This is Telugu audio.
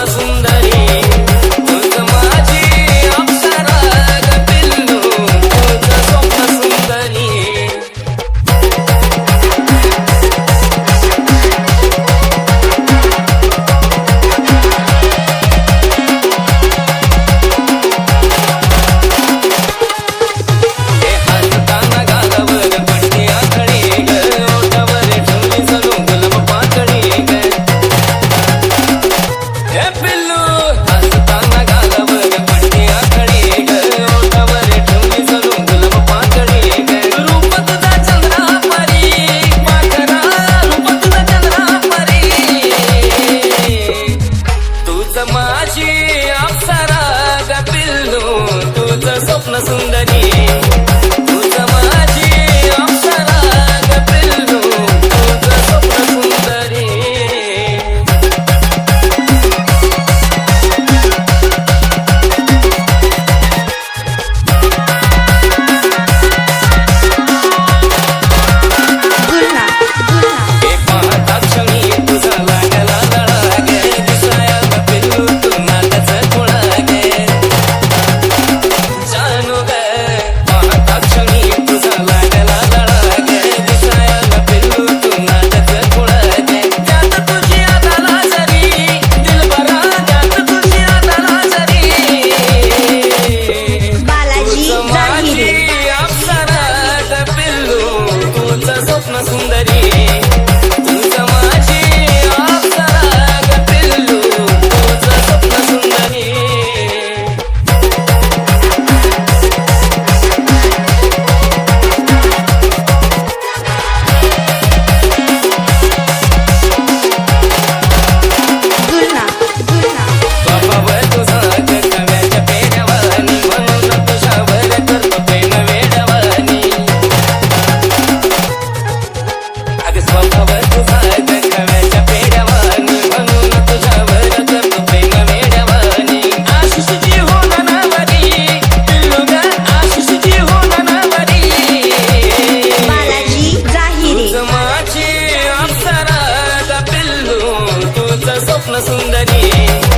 corazón. तुझ स्वप्न सुंदरी तुझं